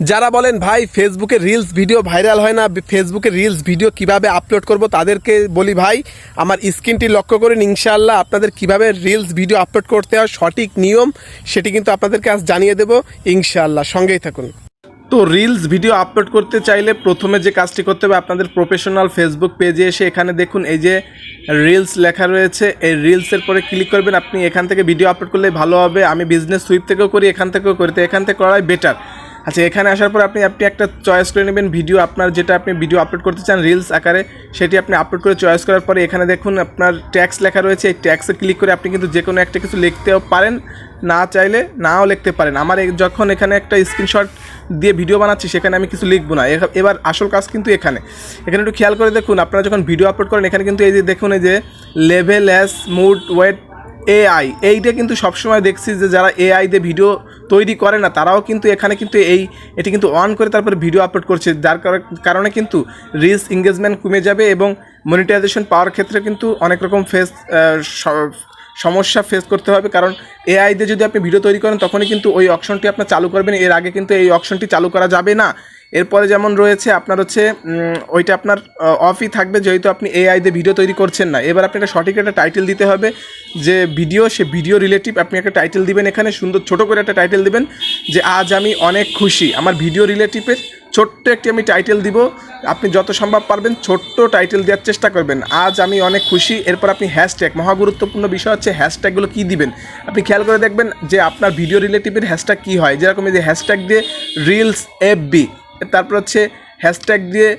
যারা বলেন, ভাই ফেসবুকে রিলস ভিডিও ভাইরাল হয় না ফেসবুকে রিলস ভিডিও কীভাবে আপলোড করব? তাদেরকে বলি, ভাই, আমার স্ক্রিনটি লক্ষ্য করুন, ইনশাআল্লাহ আপনাদের কীভাবে রিলস ভিডিও আপলোড করতে হয়, সঠিক নিয়ম সেটি কিন্তু আপনাদেরকে আজ জানিয়ে দেব, ইনশাআল্লাহ। সঙ্গেই থাকুন। তো রিলস ভিডিও আপলোড করতে চাইলে প্রথমে যে কাজটি করতে হবে, আপনাদের প্রফেশনাল ফেসবুক পেজে এসে এখানে দেখুন, এই যে রিলস লেখা রয়েছে, এই রিলসের পরে ক্লিক করবেন। আপনি এখান থেকে ভিডিও আপলোড করলে ভালো হবে। আমি বিজনেস সুইপ থেকেও করি, এখান থেকেও করি। তো এখান থেকে করাই বেটার আচ্ছা এখানে আসার পর আপনি আপনি একটা চয়েস করে নেবেন ভিডিও আপনার যেটা আপনি ভিডিও আপলোড করতে চান রিলস আকারে, সেটি আপনি আপলোড করে চয়েস করার পরে এখানে দেখুন, আপনার ট্যাক্স লেখা রয়েছে, এই ট্যাক্সে ক্লিক করে আপনি কিন্তু যে কোনো একটা কিছু লিখতেও পারেন, না চাইলে নাও লিখতে পারেন। আমার যখন এখানে একটা স্ক্রিনশট দিয়ে ভিডিও বানাচ্ছি, সেখানে আমি কিছু লিখব না। এবার আসল কাজ কিন্তু এখানে। এখানে একটু খেয়াল করে দেখুন, আপনারা যখন ভিডিও আপলোড করেন, এখানে কিন্তু এই যে দেখুন, এই যে level as mood wait AI এইটা কিন্তু সবসময় দেখছি যে যারা এআই দিয়ে ভিডিও তৈরি করে না, তারাও কিন্তু এখানে কিন্তু এই, এটি কিন্তু অন করে তারপর ভিডিও আপলোড করছে। যার কার- কারণে কিন্তু রিলস এঙ্গেজমেন্ট কমে যাবে এবং মনিটাইজেশন পাওয়ার ক্ষেত্রে কিন্তু অনেক রকম ফেস সমস্যা ফেস করতে হবে। কারণ এআই দিয়ে যদি আপনি ভিডিও তৈরি করেন, তখনই কিন্তু ওই অপশনটি আপনার চালু করবেন। এর আগে কিন্তু এই অপশনটি চালু করা যাবে না। এরপরে যেমন রয়েছে আপনার হচ্ছে ওইটা আপনার অফই থাকবে, যেহেতু আপনি এআই দিয়ে ভিডিও তৈরি করছেন না। এবার আপনি একটা সঠিক একটা টাইটেল দিতে হবে, যে ভিডিও সে ভিডিও রিলেটিভ আপনি একটা টাইটেল দিবেন এখানে, সুন্দর ছোট করে একটা টাইটেল দিবেন, যে আজ আমি অনেক খুশি। আমার ভিডিও রিলেটিভের ছোট্ট একটি আমি টাইটেল দিব, আপনি যত সম্ভব পারবেন ছোট্ট টাইটেল দেওয়ার চেষ্টা করবেন। আজ আমি অনেক খুশি, এরপর আপনি হ্যাশট্যাগ মহা গুরুত্বপূর্ণ বিষয় হচ্ছে হ্যাশট্যাগুলো কী দিবেন? আপনি খেয়াল করে দেখবেন যে আপনার ভিডিও রিলেটিভের হ্যাশট্যাগ কী হয়? যেরকম এই যে হ্যাশট্যাগ দিয়ে রিলস এফ বি তারপর হচ্ছে হ্যাশট্যাগ দিয়ে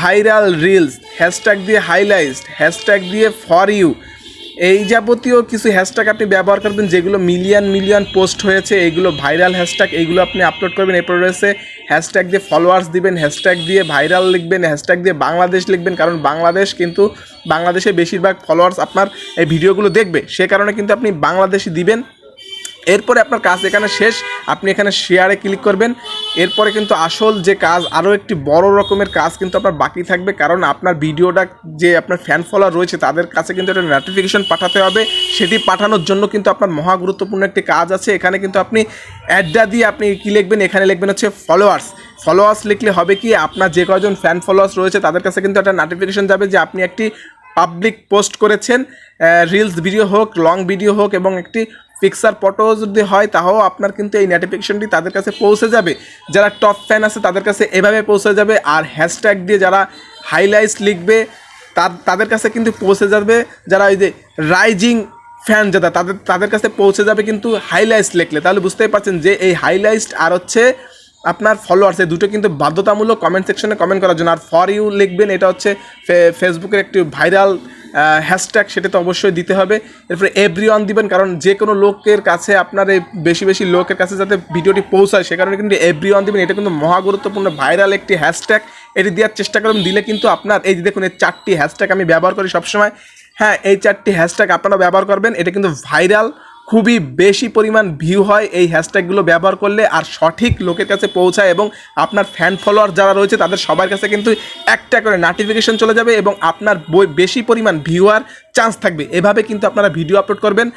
ভাইরাল রিলস হ্যাশট্যাগ দিয়ে হাইলাইটস হ্যাশট্যাগ দিয়ে ফর ইউ এই যাবতীয় কিছু হ্যাশট্যাগ আপনি ব্যবহার করবেন, যেগুলো মিলিয়ন মিলিয়ন পোস্ট হয়েছে এইগুলো ভাইরাল হ্যাশট্যাগ এইগুলো আপনি আপলোড করবেন। এরপর রয়েছে হ্যাশট্যাগ দিয়ে ফলোয়ার্স দিবেন হ্যাশট্যাগ দিয়ে ভাইরাল লিখবেন হ্যাশট্যাগ দিয়ে বাংলাদেশ লিখবেন। কারণ বাংলাদেশ কিন্তু বাংলাদেশে বেশিরভাগ ফলোয়ার্স আপনার এই ভিডিওগুলো দেখবে। সে কারণে কিন্তু আপনি বাংলাদেশি দিবেন। এরপরে আপনার কাজ এখানে শেষ। আপনি এখানে শেয়ারে ক্লিক করবেন। এরপরে কিন্তু আসল যে কাজ, আরও একটি বড় রকমের কাজ কিন্তু আপনার বাকি থাকবে। কারণ আপনার ভিডিওটা যে আপনার ফ্যান ফলোয়ার রয়েছে, তাদের কাছে কিন্তু একটা নোটিফিকেশন পাঠাতে হবে। সেটি পাঠানোর জন্য কিন্তু আপনার মহা গুরুত্বপূর্ণ একটি কাজ আছে। এখানে কিন্তু আপনি অ্যাডটা দিয়ে আপনি কী লিখবেন? এখানে লিখবেন হচ্ছে ফলোয়ার্স ফলোয়ার্স লিখলে হবে কি, আপনার যে কজন ফ্যান ফলোয়ার্স রয়েছে, তাদের কাছে কিন্তু একটা নোটিফিকেশন যাবে যে আপনি একটি পাবলিক পোস্ট করেছেন। রিলস ভিডিও হোক লং ভিডিও হোক এবং একটি পিকচার ফটো যদি হয় তাও আপনার কিন্তু এই নোটিফিকেশনটি তাদের কাছে পৌঁছে যাবে। যারা টপ ফ্যান আছে, তাদের কাছে এভাবে পৌঁছে যাবে। আর হ্যাশট্যাগ দিয়ে যারা হাইলাইটস লিখবে তার তাদের কাছে কিন্তু পৌঁছে যাবে। যারা ওই যে রাইজিং ফ্যান যারা, তাদের তাদের কাছে পৌঁছে যাবে কিন্তু হাইলাইটস লিখলে। তাহলে বুঝতেই পারছেন যে এই হাইলাইটস আর হচ্ছে আপনার ফলোয়ার্স এই দুটো কিন্তু বাধ্যতামূলক কমেন্ট সেকশনে কমেন্ট করার জন্য। আর ফর ইউ লিখবেন, এটা হচ্ছে ফেসবুকের একটি ভাইরাল হ্যাশট্যাগ সেটা তো অবশ্যই দিতে হবে। এরপরে এভরি অন দিবেন, কারণ যে কোনো লোকের কাছে আপনার এই বেশি বেশি লোকের কাছে যাতে ভিডিওটি পৌঁছায়, সে কারণে কিন্তু এভরি অন দিবেন। এটা কিন্তু মহা গুরুত্বপূর্ণ ভাইরাল একটি হ্যাশট্যাগ এটি দেওয়ার চেষ্টা করবেন দিলে কিন্তু আপনার এই যে দেখুন, এই চারটি হ্যাশট্যাগ আমি ব্যবহার করি সবসময়। হ্যাঁ এই চারটি হ্যাশট্যাগ আপনারা ব্যবহার করবেন, এটা কিন্তু ভাইরাল খুবই বেশি পরিমাণ ভিউ হয় এই হ্যাশট্যাগুলো ব্যবহার করলে আর সঠিক লোকের কাছে পৌঁছায় এবং আপনার ফ্যান ফলোয়ার যারা রয়েছে তাদের সবার কাছে কিন্তু একটা করে নোটিফিকেশন চলে যাবে এবং আপনার বই বেশি পরিমাণ ভিউয়ার চান্স থাকবে। এভাবে কিন্তু আপনারা ভিডিও আপলোড করবেন।